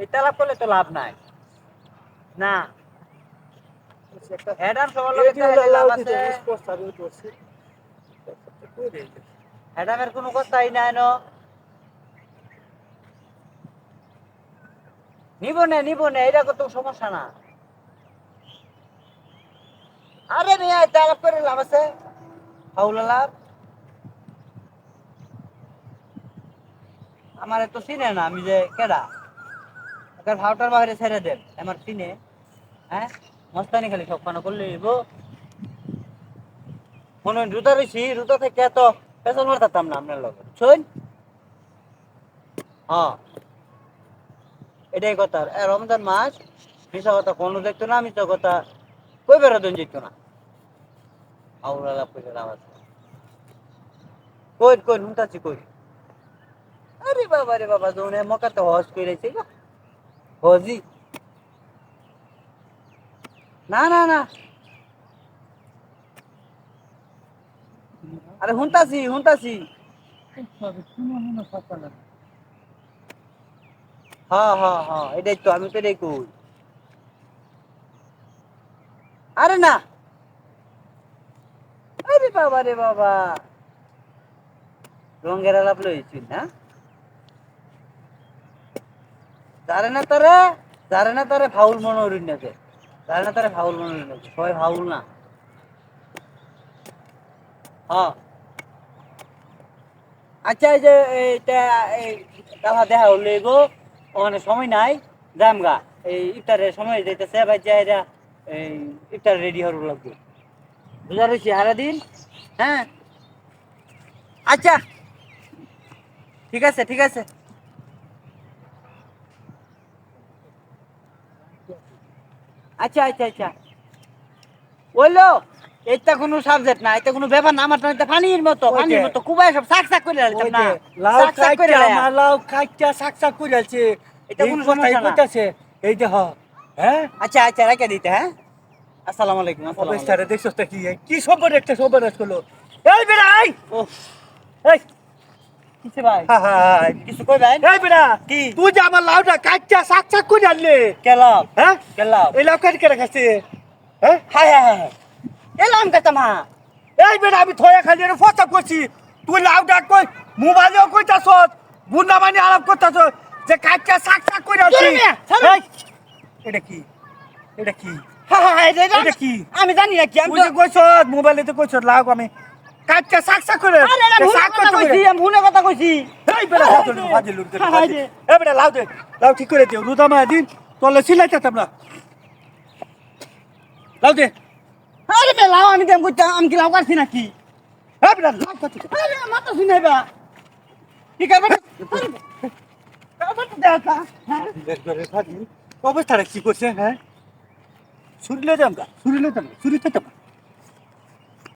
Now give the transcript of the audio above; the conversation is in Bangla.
এই তালাপ করলে তো লাভ নাই। না। হেডার সবার লাভ আছে। হেডামের কোনো কথাই নাই ন। নিব না নিব না এটা কত সমস্যা না। আরে মিয়া তালাপ করে লাভ আছে। হাউলা লাভ। আমার তো চিনে না আমি যে কেডা। ভাওটার বাইরে ছেড়ে আমার হ্যাঁ? মস্তানি খালি খানা করলে নিব মনে হয় রুতা রয়েছি রুতা থেকে এত পেছন মারতাম না আপনার লগে। শুন হ্যাঁ। এটাই কথা। এ রমজান মাস মিশা কথা কোনো দেখতো না মিশা কথা কই বেরোদন যেত না। করে লাভ আছে। কই কই নুনতাছি কই আরে বাবা রে বাবা জোনে মকা তো হজ করেছে গা হজি না না না। আরে হুনতাছি হুনতাছি। হ্যাঁ হ্যাঁ হ্যাঁ এটাই তো, আমি তো কই। আরে না। আরে বাবা রে বাবা। রঙের আলাপ লইছি না জানে না তারে জানে না তারে ফাউল মনে হরিণ নাকি জানে না তারে ফাউল মনে হরিণ সবাই ফাউল না। হ্যাঁ। আচ্ছা এই যে এইটা, এই দাফা দেখা হলো এগো। ওখানে সময় নাই। যাম গা। এই ইফতারের সময় যাইতেছে ভাই যাই এই ইফতার রেডি হওয়ার লাগবে। বুঝা রয়েছি হারা দিন হ্যাঁ। আচ্ছা। ঠিক আছে ঠিক আছে। আচ্ছা আচ্ছা আচ্ছা। বলল এটা কোনো সাবজেক্ট না এটা কোনো ব্যাপার না আমার তো এটা পানির মতো পানির মতো কুবাই সব সাক সাক করে দিতাম না। লাউ সাক সাক করে লাইয়া। মালাও কাইটা শাক শাক করে আছে এটা কোনো সমস্যা না। কইতাছে এই যে হ হ্যাঁ? আচ্ছা আচ্ছা রেখে দিতে হ্যাঁ? আসসালামু আলাইকুম আসসালামু আলাইকুম। দেখছস তা কি? কি সবার একটা সবার করল? এই বেড়া আই ও এই ভাই? হা কিছু কই ভাই? এই বেড়া কি? তুই যে আমার লাউটা কাইটা শাক শাক করে আনলে। কেলাম হ্যাঁ? কেলাম এই লাউ কাটি করে খাচ্ছে হ্যাঁ? হাই হাই এলাম কাতামা এই আমি থয়া খালি রে ফসা করছি। তুই লাউটা কই? মোবাইলেও কইতাছ বুন্ডা মানে আলাপ করতাছ যে কাইটা শাক শাক করে আনছি। এটা কি? এটা কি? হাই হাই এটা কি? আমি জানি না কি আমি কইছ মোবাইলে তো কইছ লাউ আমি শাক শাক করে। করতে কইছি আমি ভুল কথা কইছি। এই বেড়া ফাজল ফাজল লুট করে। এই বেড়া লাউ দে লাউ ঠিক করে দিও। রুদা মা দিন তোলে সিলাইতাম না। লাউ দে। আরে বে লাও আমি দেম কইতাম আমি কি লাও কাটছি নাকি? এই বেড়া লাউ কত আরে মাথা শুনাইবা কি করবে? হ্যাঁ? অবস্থাটা কি করছে হ্যাঁ? শুনলে দাম শুনলে দাম শুনতে দাম